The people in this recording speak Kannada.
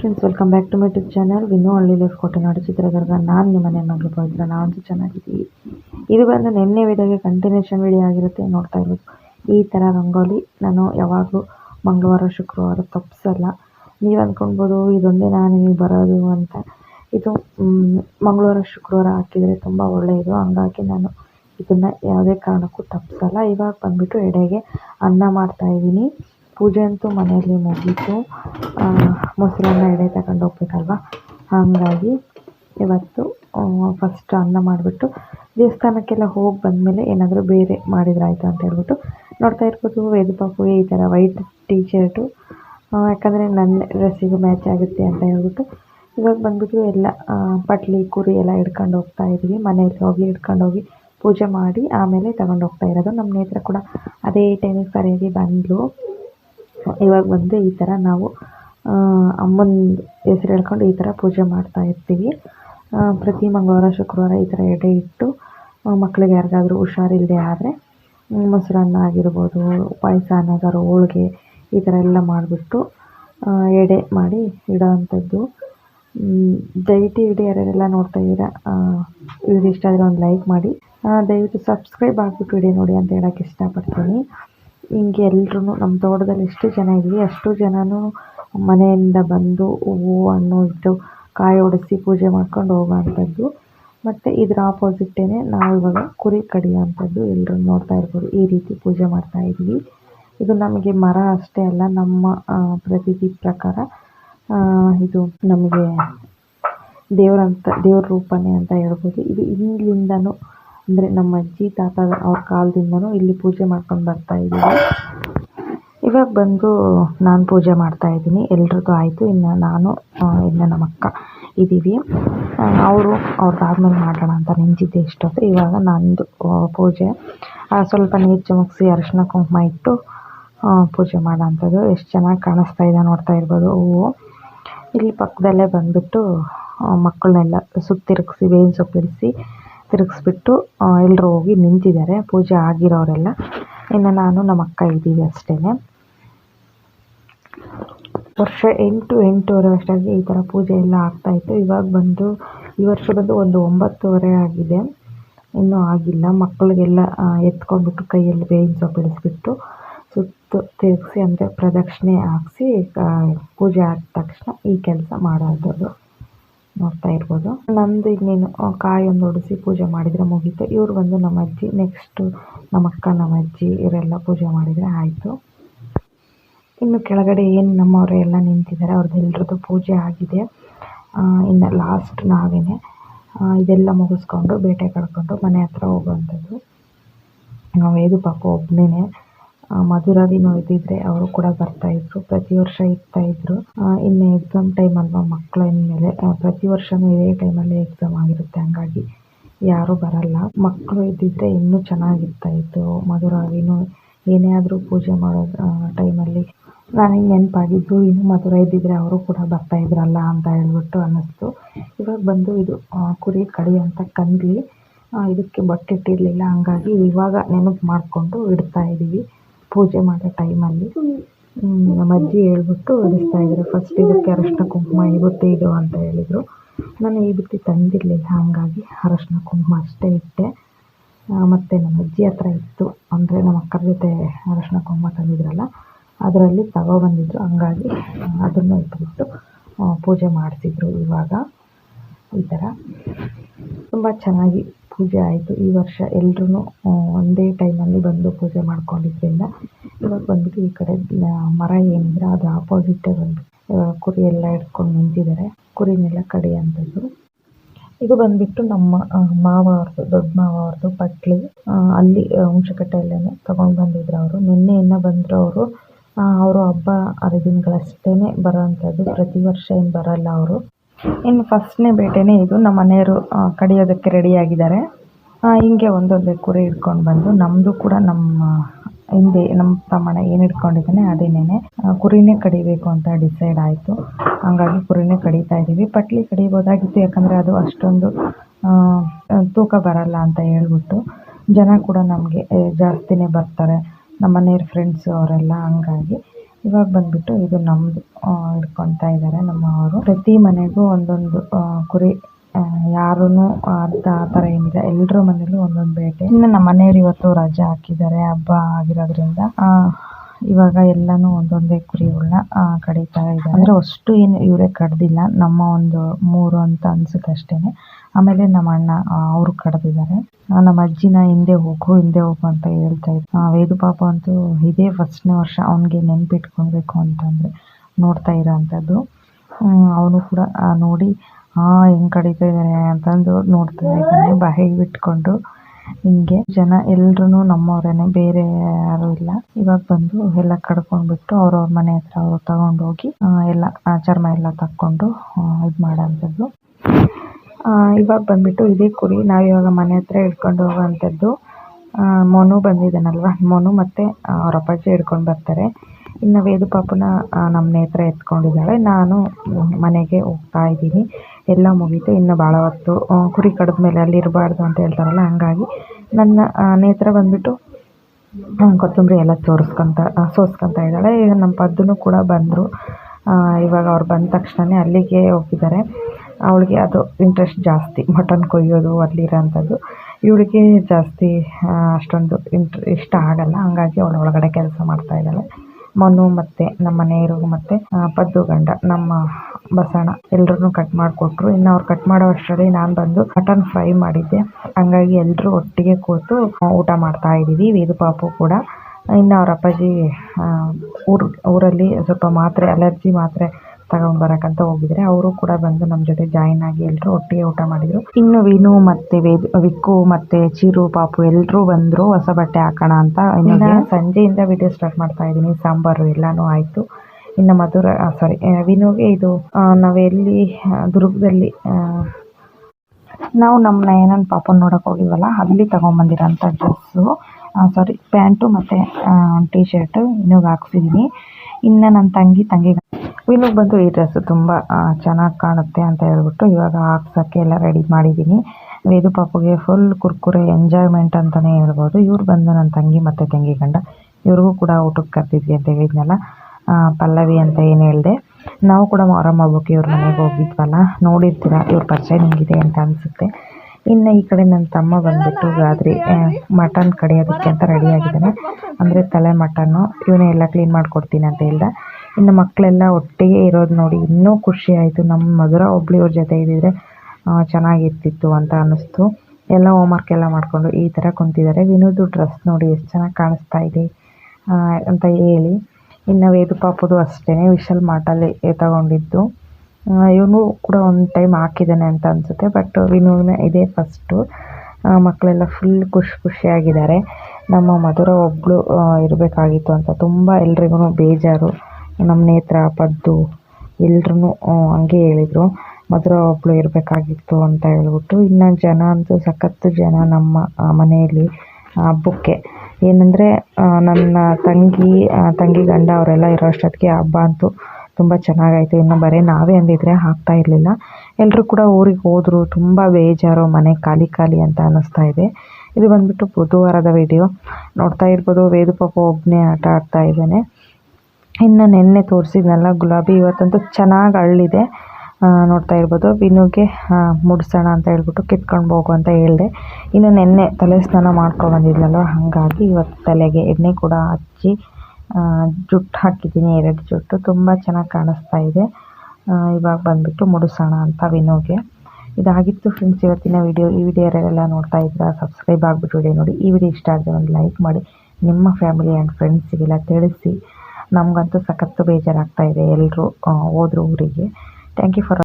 Friends welcome back to my tube channel Vino Halli life ಕೋಟೆನಾಡು ಚಿತ್ರದುರ್ಗ ನಾನು ನಿಮ್ಮ ಮನೆ ಪವಿತ್ರ. ನಾವಂತೂ ಚೆನ್ನಾಗಿದ್ದೀವಿ ಇದು ಬಂದು ನಿನ್ನೆ ವಿಡಿಯೋಗೆ ಕಂಟಿನ್ಯೂಷನ್ ವಿಡಿಯೋ ಆಗಿರುತ್ತೆ. ನೋಡ್ತಾ ಇರೋದು. ಈ ಥರ ರಂಗೋಲಿ ನಾನು ಯಾವಾಗಲೂ ಮಂಗಳವಾರ, ಶುಕ್ರವಾರ ತಪ್ಪಿಸಲ್ಲ ನೀವು ಅಂದ್ಕೊಳ್ಬೋದು ಇದೊಂದೇ ನಾನು ನಿಮಗೆ ಬರೋದು ಅಂತ. ಇದು ಮಂಗಳವಾರ, ಶುಕ್ರವಾರ ಹಾಕಿದರೆ ತುಂಬ ಒಳ್ಳೆಯದು. ಹಂಗಾಗಿ ನಾನು ಇದನ್ನು ಯಾವುದೇ ಕಾರಣಕ್ಕೂ ತಪ್ಪಿಸಲ್ಲ ಇವಾಗ ಬಂದುಬಿಟ್ಟು ಎಡೆಗೆ ಅನ್ನ ಮಾಡ್ತಾಯಿದ್ದೀನಿ ಪೂಜೆ ಅಂತೂ ಮನೆಯಲ್ಲಿ ಮುಗೀತು. ಮೊಸರನ್ನ ಎಡೆ ತಗೊಂಡು ಹೋಗ್ಬೇಕಲ್ವ? ಹಾಗಾಗಿ ಇವತ್ತು ಫಸ್ಟ್ ಅನ್ನ ಮಾಡಿಬಿಟ್ಟು ದೇವಸ್ಥಾನಕ್ಕೆಲ್ಲ ಹೋಗಿ ಬಂದಮೇಲೆ ಏನಾದರೂ ಬೇರೆ ಮಾಡಿದ್ರಾಯ್ತು ಅಂತ ಹೇಳ್ಬಿಟ್ಟು ನೋಡ್ತಾ ಇರ್ಬೋದು. ವೇದ ಈ ಥರ ವೈಟ್ ಟೀ ಶರ್ಟು ಯಾಕಂದರೆ ನನ್ನ ಡ್ರೆಸ್ಸಿಗೂ ಮ್ಯಾಚ್ ಆಗುತ್ತೆ ಅಂತ ಹೇಳ್ಬಿಟ್ಟು ಇವಾಗ ಬಂದ್ಬಿಟ್ಟು ಎಲ್ಲ ಪಟ್ಲಿ, ಕುರಿ ಎಲ್ಲ ಹಿಡ್ಕೊಂಡು ಹೋಗ್ತಾ ಇದ್ದೀವಿ. ಮನೆಯಲ್ಲಿ ಹೋಗಿ ಹಿಡ್ಕೊಂಡು ಹೋಗಿ ಪೂಜೆ ಮಾಡಿ ಆಮೇಲೆ ತಗೊಂಡು ಹೋಗ್ತಾ ಇರೋದು. ನಮ್ಮ ನೇತ್ರ ಕೂಡ ಅದೇ ಟೈಮಿಗೆ ಸರಿಯಾಗಿ ಬಂದಳು ಇವಾಗ ಬಂದು ಈ ಥರ ನಾವು ಅಮ್ಮನ ಹೆಸ್ರು ಹೇಳ್ಕೊಂಡು ಈ ಥರ ಪೂಜೆ ಮಾಡ್ತಾ ಇರ್ತೀವಿ. ಪ್ರತಿ ಮಂಗಳವಾರ, ಶುಕ್ರವಾರ ಈ ಥರ ಎಡೆ ಇಟ್ಟು ಮಕ್ಕಳಿಗೆ ಯಾರಿಗಾದರೂ ಹುಷಾರಿಲ್ಲದೆ ಆದರೆ ಮೊಸರನ್ನ ಆಗಿರ್ಬೋದು, ಪಾಯಸ ಅನ್ನೋದಾರು ಹೋಳಿಗೆ ಈ ಥರ ಎಲ್ಲ ಮಾಡಿಬಿಟ್ಟು ಎಡೆ ಮಾಡಿ ಇಡೋ ಅಂಥದ್ದು ದಯವಿಟ್ಟು ವಿಡಿಯೋ ಯಾರ್ಯಾರೆಲ್ಲ ನೋಡ್ತಾ ಇದ್ದೀರಾ ವಿಡಿಯೋ ಇಷ್ಟ ಆದರೆ ಒಂದು ಲೈಕ್ ಮಾಡಿ. ದಯವಿಟ್ಟು ಸಬ್ಸ್ಕ್ರೈಬ್ ಆಗಿಬಿಟ್ಟು ವಿಡಿಯೋ ನೋಡಿ ಅಂತ ಹೇಳೋಕ್ಕೆ ಇಷ್ಟಪಡ್ತೀನಿ. ಹಿಂಗೆ ಎಲ್ಲರೂ ನಮ್ಮ ತೋಟದಲ್ಲಿ ಎಷ್ಟು ಜನ ಇದ್ದೀವಿ, ಅಷ್ಟು ಜನನೂ ಮನೆಯಿಂದ ಬಂದು ಹೂವು ಹಣ್ಣು ಇಟ್ಟು ಕಾಯಿ ಒಡೆಸಿ ಪೂಜೆ ಮಾಡ್ಕೊಂಡು ಹೋಗುವಂತದ್ದು ಮತ್ತೆ ಇದರ ಅಪೋಸಿಟ್ ಏನೆ ನಾವು ಇವಾಗ ಕುರಿ ಕಡಿಯುವಂಥದ್ದು ಎಲ್ಲರೂ ನೋಡ್ತಾ ಇರ್ಬೋದು. ಈ ರೀತಿ ಪೂಜೆ ಮಾಡ್ತಾ ಇದ್ದೀವಿ. ಇದು ನಮಗೆ ಮರ ಅಷ್ಟೇ ಅಲ್ಲ, ನಮ್ಮ ಪ್ರತೀತಿ ಪ್ರಕಾರ ಇದು ನಮಗೆ ದೇವರಂತ, ದೇವ್ರ ರೂಪನೇ ಅಂತ ಹೇಳ್ಬೋದು. ಇದು ಇಲ್ಲಿಂದನೂ ಅಂದರೆ ನಮ್ಮ ಅಜ್ಜಿ, ತಾತ ಅವ್ರ ಕಾಲದಿಂದನೂ ಇಲ್ಲಿ ಪೂಜೆ ಮಾಡ್ಕೊಂಡು ಬರ್ತಾ ಇದ್ದೀವಿ. ಇವಾಗ ಬಂದು ನಾನು ಪೂಜೆ ಮಾಡ್ತಾ ಇದ್ದೀನಿ. ಎಲ್ರದ್ದು ಆಯಿತು. ಇನ್ನು ನಾನು ಇನ್ನು ನಮ್ಮ ಅಕ್ಕ ಇದ್ದೀವಿ. ಅವರು ಅವ್ರದ್ದಾದ್ಮೇಲೆ ಮಾಡೋಣ ಅಂತ ನಿಂತಿದ್ದೆ ಇಷ್ಟೊತ್ತು. ಇವಾಗ ನಂದು ಪೂಜೆ. ಸ್ವಲ್ಪ ನೀರು ಚಮಕ್ಸಿ ಅರಿಶಿನ ಕುಂಕುಮ ಇಟ್ಟು ಪೂಜೆ ಮಾಡೋ ಅಂಥದ್ದು ಎಷ್ಟು ಚೆನ್ನಾಗಿ ಕಾಣಿಸ್ತಾ ಇದೆ ನೋಡ್ತಾ ಇರ್ಬೋದು ಹೂವು. ಇಲ್ಲಿ ಪಕ್ಕದಲ್ಲೇ ಬಂದುಬಿಟ್ಟು ಮಕ್ಕಳನ್ನೆಲ್ಲ ಸುತ್ತಿರುಗಿಸಿ ಬೇವಿನ ಸೊಪ್ಪು ಇರಿಸಿ ತಿರುಗಿಸ್ಬಿಟ್ಟು ಎಲ್ಲರೂ ಹೋಗಿ ನಿಂತಿದ್ದಾರೆ. ಪೂಜೆ ಆಗಿರೋರೆಲ್ಲ. ಇನ್ನು ನಾನು ನಮ್ಮ ಅಕ್ಕ ಇದ್ದೀವಿ ಅಷ್ಟೇ ವರ್ಷ ಎಂಟು ಎಂಟೂವರೆ ವರ್ಷಕ್ಕೆ ಈ ಥರ ಪೂಜೆ ಎಲ್ಲ ಆಗ್ತಾಯಿತ್ತು ಇವಾಗ ಬಂದು ಈ ವರ್ಷ ಬಂದು ಒಂದು ಒಂಬತ್ತುವರೆ ಆಗಿದೆ. ಇನ್ನೂ ಆಗಿಲ್ಲ. ಮಕ್ಕಳಿಗೆಲ್ಲ ಎತ್ಕೊಂಡ್ಬಿಟ್ಟು ಕೈಯಲ್ಲಿ ಬೇವಿನ ಸೊಪ್ಪು ಇಳಿಸ್ಬಿಟ್ಟು ಸುತ್ತು ತಿರುಗಿಸಿ ಅಂದರೆ ಪ್ರದಕ್ಷಿಣೆ ಹಾಕ್ಸಿ ಪೂಜೆ ಆದ ತಕ್ಷಣ ಈ ಕೆಲಸ ಮಾಡೋದು ನೋಡ್ತಾ ಇರ್ಬೋದು. ನಂದು ಇನ್ನೇನು ಕಾಯಿ ಒಂದು ಹೊಡಿಸಿ ಪೂಜೆ ಮಾಡಿದರೆ ಮುಗೀತು. ಇವ್ರು ಬಂದು ನಮ್ಮ ಅಜ್ಜಿ ನೆಕ್ಸ್ಟು ನಮ್ಮ ಅಕ್ಕ, ನಮ್ಮ ಅಜ್ಜಿ, ಇವರೆಲ್ಲ ಪೂಜೆ ಮಾಡಿದರೆ ಆಯಿತು. ಇನ್ನು ಕೆಳಗಡೆ ಏನು ನಮ್ಮವರು ಎಲ್ಲ ನಿಂತಿದ್ದಾರೆ ಅವ್ರದ್ದು ಎಲ್ರದ್ದು ಪೂಜೆ ಆಗಿದೆ. ಆ, ಇನ್ನು ಲಾಸ್ಟ್ ನಾವೇನೆ ಇದೆಲ್ಲ ಮುಗಿಸ್ಕೊಂಡು ಬೇಟೆ ಕಡ್ಕೊಂಡು ಮನೆ ಹತ್ರ ಹೋಗುವಂಥದ್ದು. ವೇದು ಪಾಪ ಒಬ್ಬನೇ ಮಧುರಾದಿನೂ ಇದ್ದಿದ್ರೆ ಅವರು ಕೂಡ ಬರ್ತಾ ಇದ್ರು ಪ್ರತಿ ವರ್ಷ ಇರ್ತಾ ಇದ್ರು. ಇನ್ನು ಎಕ್ಸಾಮ್ ಟೈಮ್ ಅಲ್ವಾ ಮಕ್ಕಳ ಮೇಲೆ ಪ್ರತಿ ವರ್ಷವೂ ಇದೇ ಟೈಮಲ್ಲಿ ಎಕ್ಸಾಮ್ ಆಗಿರುತ್ತೆ ಹಂಗಾಗಿ ಯಾರೂ ಬರಲ್ಲ. ಮಕ್ಕಳು ಇದ್ದಿದ್ರೆ ಇನ್ನೂ ಚೆನ್ನಾಗಿರ್ತಾಯಿತ್ತು ಮಧುರಾದಿನೂ. ಏನೇ ಆದರೂ ಪೂಜೆ ಮಾಡೋ ಟೈಮಲ್ಲಿ ನನಗೆ ನೆನಪಾಗಿದ್ದು ಇನ್ನು ಮಧುರೈ ಇದ್ದಿದ್ರೆ ಅವರು ಕೂಡ ಬರ್ತಾ ಇದ್ರಲ್ಲ ಅಂತ ಹೇಳ್ಬಿಟ್ಟು ಅನ್ನಿಸ್ತು. ಇವಾಗ ಬಂದು ಇದು ಕುರಿ ಕಡಿಯೋಂಥ ಕಂದ್ಲಿ ಆ, ಇದಕ್ಕೆ ಬಟ್ಟೆ ಇಟ್ಟಿರಲಿಲ್ಲ. ಹಂಗಾಗಿ ಇವಾಗ ನೆನಪು ಮಾಡಿಕೊಂಡು ಇಡ್ತಾ ಇದ್ದೀವಿ ಪೂಜೆ ಮಾಡೋ ಟೈಮಲ್ಲಿ. ನಮ್ಮ ಅಜ್ಜಿ ಹೇಳ್ಬಿಟ್ಟು ಇಡಿಸ್ತಾ ಇದ್ದಾರೆ. ಫಸ್ಟ್ ಇದಕ್ಕೆ ಅರಶಿನ ಕುಂಕುಮ ಬುತ್ತಿ ಇಡು ಅಂತ ಹೇಳಿದರು. ನಾನು ಈ ಬುತ್ತಿ ತಂದಿರಲಿಲ್ಲ ಹಾಗಾಗಿ ಅರಶಿನ ಕುಂಕುಮ ಅಷ್ಟೇ ಇಟ್ಟೆ. ಮತ್ತು ನಮ್ಮ ಅಜ್ಜಿ ಹತ್ರ ಇತ್ತು. ಅಂದರೆ ನಮ್ಮ ಅಕ್ಕರ ಜೊತೆ ಅರಶಿನ ಕುಂಕುಮ ತಂದಿದ್ರಲ್ಲ ಅದರಲ್ಲಿ ತಗೊಬಂದಿದ್ರು ಹಂಗಾಗಿ ಅದನ್ನು ಇಟ್ಬಿಟ್ಟು ಪೂಜೆ ಮಾಡಿಸಿದ್ರು ಇವಾಗ. ಈ ಥರ ತುಂಬ ಚೆನ್ನಾಗಿ ಪೂಜೆ ಆಯಿತು ಈ ವರ್ಷ. ಎಲ್ಲರೂ ಒಂದೇ ಟೈಮಲ್ಲಿ ಬಂದು ಪೂಜೆ ಮಾಡ್ಕೊಂಡಿದ್ದರಿಂದ ಇವಾಗ ಬಂದ್ಬಿಟ್ಟು ಈ ಕಡೆ ಮರ ಏನಿದ್ರೆ ಅದು ಆಪೋಸಿಟ್ಟೇ ಬಂದು ಕುರಿ ಎಲ್ಲ ಇಟ್ಕೊಂಡು ನಿಂತಿದ್ದಾರೆ. ಕುರಿನೆಲ್ಲ ಕಡಿಯಂಥದ್ದು ಇದು ಬಂದ್ಬಿಟ್ಟು ನಮ್ಮ ಮಾವ ಅವ್ರದ್ದು ದೊಡ್ಡ ಮಾವ ಅವ್ರದ್ದು ಪಟ್ಲಿ ಅಲ್ಲಿ ಹುಣಸೆಕಟ್ಟೆಯಲ್ಲೇ ತಗೊಂಡು ಬಂದಿದ್ರು ಅವರು. ನಿನ್ನೆಯಿಂದ ಬಂದರು ಅವರು. ಅವರು ಹಬ್ಬ ಹರಿದಿನಗಳಷ್ಟೇ ಬರೋವಂಥದ್ದು ಪ್ರತಿ ವರ್ಷ ಏನು ಬರಲ್ಲ ಅವರು. ಇನ್ನು ಫಸ್ಟ್ನೇ ಬೇಟೆನೇ ಇದು. ನಮ್ಮ ಮನೆಯವರು ಕಡಿಯೋದಕ್ಕೆ ರೆಡಿಯಾಗಿದ್ದಾರೆ ಹಿಂಗೆ ಒಂದೊಂದೇ ಕುರಿ ಹಿಡ್ಕೊಂಡು ಬಂದು ನಮ್ಮದು ಕೂಡ ನಮ್ಮ ಹಿಂದೆ ನಮ್ಮ ಪ್ರಮಾಣ ಏನು ಹಿಡ್ಕೊಂಡಿದ್ದಾನೆ ಅದೇನೇ ಕುರಿನೇ ಕಡಿಬೇಕು ಅಂತ ಡಿಸೈಡ್ ಆಯಿತು. ಹಂಗಾಗಿ ಕುರಿನೇ ಕಡಿತಾ ಇದ್ದೀವಿ. ಪಟ್ಲಿ ಕಡಿಬೋದಾಗಿತ್ತು. ಯಾಕಂದರೆ ಅದು ಅಷ್ಟೊಂದು ತೂಕ ಬರಲ್ಲ ಅಂತ ಹೇಳ್ಬಿಟ್ಟು ಜನ ಕೂಡ ನಮಗೆ ಜಾಸ್ತಿನೇ ಬರ್ತಾರೆ. ನಮ್ಮ ಮನೆಯವ್ರ ಫ್ರೆಂಡ್ಸ್ ಅವರೆಲ್ಲ ಹಂಗಾಗಿ ಇವಾಗ ಬಂದ್ಬಿಟ್ಟು ಇದು ನಮ್ಮದು ಹಿಡ್ಕೊತಾ ಇದ್ದಾರೆ ನಮ್ಮವರು ಪ್ರತಿ ಮನೆಗೂ ಒಂದೊಂದು ಕುರಿ ಯಾರೂ ಅಂತ ಆ ಥರ ಏನಿಲ್ಲ. ಎಲ್ಲರ ಮನೇಲೂ ಒಂದೊಂದು ಬೇಟೆ. ಇನ್ನು ನಮ್ಮ ಮನೆಯವ್ರು ಇವತ್ತು ರಜೆ ಹಾಕಿದ್ದಾರೆ ಹಬ್ಬ ಆಗಿರೋದ್ರಿಂದ. ಆ, ಇವಾಗ ಎಲ್ಲಾನು ಒಂದೊಂದೇ ಕುರಿಗಳನ್ನ ಕಡಿತಾ ಇದ್ದಾರೆ ಅಂದ್ರೆ ಅಷ್ಟು ಏನು ಇವರೇ ಕಡ್ದಿಲ್ಲ. ನಮ್ಮ ಒಂದು ಮೂರು ಅಂತ ಅನ್ಸುತ್ತೆ ಅಷ್ಟೇನೆ ಆಮೇಲೆ ನಮ್ಮ ಅಣ್ಣ ಅವರು ಕಡ್ದಿದ್ದಾರೆ. ನಮ್ಮ ಅಜ್ಜಿನ ಹಿಂದೆ ಹೋಗು ಹಿಂದೆ ಹೋಗು ಅಂತ ಹೇಳ್ತಾ ಇದ್ರು. ಆ, ವೇದು ಪಾಪ ಅಂತೂ ಇದೇ ಫಸ್ಟ್ನೇ ವರ್ಷ ಅವನಿಗೆ ನೆನ್ಪಿಟ್ಕೊಳ್ಬೇಕು ಅಂತಂದ್ರೆ ನೋಡ್ತಾ ಇರೋವಂಥದ್ದು ಅವನು ಕೂಡ ನೋಡಿ ಹಾ ಹೆಂಗ್ ಕಡಿತಾ ಇದ್ದಾರೆ ಅಂತಂದು ನೋಡ್ತಾ ಇದ್ದಾನೆ. ಬಾಯಿಗೆ ಬಿಟ್ಕೊಂಡು ಹಿಂಗೆ ಜನ ಎಲ್ಲರೂನು ನಮ್ಮವರೇನೆ, ಬೇರೆ ಯಾರು ಇಲ್ಲ. ಇವಾಗ ಬಂದು ಎಲ್ಲ ಕಡ್ಕೊಂಡ್ಬಿಟ್ಟು ಅವ್ರವ್ರ ಮನೆ ಹತ್ರ ಅವ್ರು ತಗೊಂಡೋಗಿ ಹೋಗಿ ಎಲ್ಲ ಚರ್ಮ ಎಲ್ಲ ತಕ್ಕೊಂಡು ಇದು ಮಾಡೋಂಥದ್ದು. ಇವಾಗ ಬಂದ್ಬಿಟ್ಟು ಇದೇ ಕುರಿ ನಾವು ಇವಾಗ ಮನೆ ಹತ್ರ ಹಿಡ್ಕೊಂಡು ಹೋಗೋವಂಥದ್ದು ಮೊನು ಬಂದಿದ್ದಾನಲ್ವಾ? ಮೊನು ಮತ್ತೆ ಅವ್ರ ಅಪ್ಪಾಜಿ ಹಿಡ್ಕೊಂಡು ಬರ್ತಾರೆ. ಇನ್ನು ವೇದು ಪಾಪನ ನಮ್ಮ ನೇತ್ರ ಎತ್ಕೊಂಡಿದ್ದಾಳೆ. ನಾನು ಮನೆಗೆ ಹೋಗ್ತಾ ಇದ್ದೀನಿ. ಎಲ್ಲ ಮುಗೀತು. ಇನ್ನು ಭಾಳ ಹೊತ್ತು ಕುರಿ ಕಡಿದ ಮೇಲೆ ಅಲ್ಲಿ ಇರಬಾರ್ದು ಅಂತ ಹೇಳ್ತಾರಲ್ಲ, ಹಂಗಾಗಿ ನನ್ನ ನೇತ್ರ ಬಂದ್ಬಿಟ್ಟು ಕೊತ್ತಂಬರಿ ಎಲ್ಲ ತೋರಿಸ್ಕೊಂತ ಸೋಸ್ಕೊಂತ ಇದ್ದಾಳೆ. ಈಗ ನಮ್ಮ ಪದ್ದುನೂ ಕೂಡ ಬಂದರು. ಇವಾಗ ಅವ್ರು ಬಂದ ತಕ್ಷಣವೇ ಅಲ್ಲಿಗೆ ಹೋಗಿದ್ದಾರೆ. ಅವಳಿಗೆ ಅದು ಇಂಟ್ರೆಸ್ಟ್ ಜಾಸ್ತಿ ಮಟನ್ ಕೊಯ್ಯೋದು, ಅಲ್ಲಿರೋಂಥದ್ದು. ಇವಳಿಗೆ ಜಾಸ್ತಿ ಅಷ್ಟೊಂದು ಇಂಟ್ರ ಇಷ್ಟ ಆಗಲ್ಲ. ಹಂಗಾಗಿ ಅವಳು ಒಳಗಡೆ ಕೆಲಸ ಮಾಡ್ತಾ ಇದ್ದಾಳೆ. ಮನು ಮತ್ತು, ನಮ್ಮ ಮನೆಯವರು ಮತ್ತು ಪದ್ದು ಗಂಡ, ನಮ್ಮ ಬಸಣ್ಣ ಎಲ್ಲರೂನು ಕಟ್ ಮಾಡಿಕೊಟ್ರು. ಇನ್ನು ಅವ್ರು ಕಟ್ ಮಾಡೋ ಅಷ್ಟರಲ್ಲಿ ನಾನು ಬಂದು ಮಟನ್ ಫ್ರೈ ಮಾಡಿದ್ದೆ. ಹಂಗಾಗಿ ಎಲ್ಲರೂ ಒಟ್ಟಿಗೆ ಕೂತು ಊಟ ಮಾಡ್ತಾ ಇದ್ದೀವಿ ವೇದು ಪಾಪು ಕೂಡ. ಇನ್ನು ಅವ್ರ ಅಪ್ಪಾಜಿ ಊರು ಊರಲ್ಲಿ ಸ್ವಲ್ಪ ಮಾತ್ರೆ ಅಲರ್ಜಿ ಮಾತ್ರೆ ತಗೊಂಡ್ ಬರಕಂತ ಹೋಗಿದ್ರೆ ಅವರು ಕೂಡ ಬಂದು ನಮ್ಮ ಜೊತೆ ಜಾಯಿನ್ ಆಗಿ ಎಲ್ಲರೂ ಒಟ್ಟಿಗೆ ಊಟ ಮಾಡಿದ್ರು. ಇನ್ನು ವಿನು ಮತ್ತೆ ವೇದ ವಿಕ್ಕು ಮತ್ತೆ ಚಿರು ಪಾಪು ಎಲ್ಲರೂ ಬಂದ್ರು. ಹೊಸ ಬಟ್ಟೆ ಹಾಕೋಣ ಅಂತ. ಇನ್ನು ಸಂಜೆಯಿಂದ ವಿಡಿಯೋ ಸ್ಟಾರ್ಟ್ ಮಾಡ್ತಾ ಇದ್ದೀನಿ. ಸಾಂಬಾರು ಎಲ್ಲಾನು ಆಯ್ತು. ಇನ್ನು ಮಧುರ ಸಾರಿ ವಿನುಗೆ ಇದು ನಾವೆಲ್ಲಿ ದುರ್ಗದಲ್ಲಿ ನಾವು ನಮ್ಮ ನಯನನ್ ಪಾಪನ ನೋಡೋಕೆ ಹೋಗಿದ್ವಲ್ಲ ಅಲ್ಲಿ ತೊಗೊಂಬಂದಿರೋಂಥ ಡ್ರೆಸ್ಸು. ಸಾರಿ ಪ್ಯಾಂಟು ಮತ್ತು ಟೀ ಶರ್ಟು ಇನ್ನೂ ಹಾಕ್ಸಿದ್ದೀನಿ ಇನ್ನು ನನ್ನ ತಂಗಿ ತಂಗಿ, ವಿನುಗ್ ಬಂದು ಈ ಡ್ರೆಸ್ಸು ತುಂಬ ಚೆನ್ನಾಗಿ ಕಾಣುತ್ತೆ ಅಂತ ಹೇಳ್ಬಿಟ್ಟು ಇವಾಗ ಹಾಕ್ಸೋಕ್ಕೆ ಎಲ್ಲ ರೆಡಿ ಮಾಡಿದ್ದೀನಿ ವೇದು ಪಾಪುಗೆ ಫುಲ್ ಕುರ್ಕುರೆ ಎಂಜಾಯ್ಮೆಂಟ್ ಅಂತಲೇ ಹೇಳ್ಬೋದು. ಇವ್ರು ಬಂದು ನನ್ನ ತಂಗಿ ಮತ್ತು ತಂಗಿ ಗಂಡ, ಇವ್ರಿಗೂ ಕೂಡ ಊಟಕ್ಕೆ ಕರ್ತಿದ್ವಿ ಅಂತ ಹೇಳಿದ್ನಲ್ಲ. ಪಲ್ಲವಿ ಅಂತ ಏನು ಹೇಳಿದೆ, ನಾವು ಕೂಡ ಮೊಹರಂ ಹಬ್ಬಕ್ಕೆ ಇವ್ರ ಮನೆಗೆ ಹೋಗಿದ್ವಲ್ಲ, ನೋಡಿರ್ತೀರ, ಇವ್ರ ಪರಿಚಯ ನಿಮಗಿದೆ ಅಂತ ಅನಿಸುತ್ತೆ. ಇನ್ನು ಈ ಕಡೆ ನನ್ನ ತಮ್ಮ ಬಂದುಬಿಟ್ಟು ಗಾದ್ರಿ ಮಟನ್ ಕಡಿಯೋದಕ್ಕೆ ಅಂತ ರೆಡಿ ಆಗಿದ್ದಾನೆ. ಅಂದರೆ ತಲೆ ಮಟನ್ನು ಇವನೇ ಎಲ್ಲ ಕ್ಲೀನ್ ಮಾಡಿಕೊಡ್ತೀನಿ ಅಂತ ಹೇಳ್ದ. ಇನ್ನು ಮಕ್ಕಳೆಲ್ಲ ಒಟ್ಟಿಗೆ ಇರೋದು ನೋಡಿ ಇನ್ನೂ ಖುಷಿ ಆಯಿತು. ನಮ್ಮ ಮಧುರ ಒಬ್ಳು ಇವ್ರ ಜೊತೆ ಇದ್ದಿದ್ರೆ ಚೆನ್ನಾಗಿರ್ತಿತ್ತು ಅಂತ ಅನ್ನಿಸ್ತು. ಎಲ್ಲ ಹೋಮ್ವರ್ಕ್ ಎಲ್ಲ ಮಾಡಿಕೊಂಡು ಈ ಥರ ಕುಂತಿದ್ದಾರೆ. ವಿನೋದು ಡ್ರೆಸ್ ನೋಡಿ ಎಷ್ಟು ಚೆನ್ನಾಗಿ ಕಾಣಿಸ್ತಾ ಇದೆ ಅಂತ ಹೇಳಿ. ಇನ್ನು ವೇದು ಪಾಪುದು ಅಷ್ಟೇ ವಿಶಾಲ್ ಮಾರ್ಟಲ್ಲಿ ತಗೊಂಡಿದ್ದು. ಇವನು ಕೂಡ ಒಂದು ಟೈಮ್ ಹಾಕಿದ್ದಾನೆ ಅಂತ ಅನಿಸುತ್ತೆ ಬಟ್ ವಿನುವಿನ ಇದೇ ಫಸ್ಟು ಮಕ್ಕಳೆಲ್ಲ ಫುಲ್ ಖುಷಿ ಖುಷಿಯಾಗಿದ್ದಾರೆ. ನಮ್ಮ ಮಧುರ ಒಬ್ಬಳು ಇರಬೇಕಾಗಿತ್ತು ಅಂತ. ತುಂಬ ಎಲ್ರಿಗೂ ಬೇಜಾರು. ನಮ್ಮ ನೇತ್ರ, ಪದ್ದು ಎಲ್ರೂ ಹಂಗೆ ಹೇಳಿದರು. ಮಧುರ ಒಬ್ಬಳು ಇರಬೇಕಾಗಿತ್ತು ಅಂತ ಹೇಳ್ಬಿಟ್ಟು ಇನ್ನು ಜನ ಅಂತೂ ಸಖತ್ತು ಜನ ನಮ್ಮ ಮನೆಯಲ್ಲಿ ಹಬ್ಬಕ್ಕೆ. ಏನಂದರೆ ನನ್ನ ತಂಗಿ ತಂಗಿ ಗಂಡ ಅವರೆಲ್ಲ ಇರೋ ಅಷ್ಟೊತ್ತಿಗೆ ಹಬ್ಬ ಅಂತೂ ತುಂಬ ಚೆನ್ನಾಗಾಯಿತು. ಇನ್ನು ಬರೀ ನಾವೇ ಅಂದಿದ್ರೆ ಹಾಕ್ತಾ ಇರಲಿಲ್ಲ. ಎಲ್ಲರೂ ಕೂಡ ಊರಿಗೆ ಹೋದರು. ತುಂಬ ಬೇಜಾರು ಮನೆ ಖಾಲಿ ಖಾಲಿ ಅಂತ ಅನ್ನಿಸ್ತಾ ಇದೆ. ಇದು ಬಂದ್ಬಿಟ್ಟು ಬುಧವಾರದ ವಿಡಿಯೋ. ನೋಡ್ತಾ ಇರ್ಬೋದು ವೇದು ಪಾಪ ಒಬ್ಬನೇ ಆಟ ಆಡ್ತಾ ಇದ್ದಾನೆ. ಇನ್ನು ನೆನ್ನೆ ತೋರಿಸಿದ್ನಲ್ಲ ಗುಲಾಬಿ ಇವತ್ತಂತೂ ಚೆನ್ನಾಗಿ ಅರಳಿದೆ ಆ, ನೋಡ್ತಾ ಇರ್ಬೋದು. ವಿನುಗೆ ಮುಡಿಸೋಣ ಅಂತ ಹೇಳ್ಬಿಟ್ಟು ಕಿತ್ಕೊಂಡು ಹೋಗು ಅಂತ ಹೇಳಿದೆ. ಇನ್ನು ನೆನ್ನೆ ತಲೆ ಸ್ನಾನ ಮಾಡ್ಕೊಂಡು ಬಂದಿದ್ಲಲ್ವ ಹಾಗಾಗಿ ಇವತ್ತು ತಲೆಗೆ ಎಣ್ಣೆ ಕೂಡ ಹಚ್ಚಿ ಜುಟ್ಟು ಹಾಕಿದ್ದೀನಿ, ಎರಡು ಜುಟ್ಟು. ತುಂಬ ಚೆನ್ನಾಗಿ ಕಾಣಿಸ್ತಾ ಇದೆ. ಇವಾಗ ಬಂದುಬಿಟ್ಟು ಮುಡಿಸೋಣ ಅಂತ ವಿನುಗೆ. ಇದಾಗಿತ್ತು ಫ್ರೆಂಡ್ಸ್ ಇವತ್ತಿನ ವಿಡಿಯೋ ಈ ವಿಡಿಯೋ ಯಾರೆಲ್ಲ ನೋಡ್ತಾ ಇದ್ದೀರಾ ಸಬ್ಸ್ಕ್ರೈಬ್ ಆಗಿಬಿಟ್ಟು ವಿಡಿಯೋ ನೋಡಿ. ಈ ವಿಡಿಯೋ ಇಷ್ಟ ಆದರೆ ಒಂದು ಲೈಕ್ ಮಾಡಿ. ನಿಮ್ಮ ಫ್ಯಾಮಿಲಿ ಆ್ಯಂಡ್ ಫ್ರೆಂಡ್ಸಿಗೆಲ್ಲ ತಿಳಿಸಿ. ನಮಗಂತೂ ಸಖತ್ತು ಬೇಜಾರಾಗ್ತಾ ಇದೆ ಎಲ್ಲರೂ ಹೋದ್ರು ಊರಿಗೆ. Thank you for.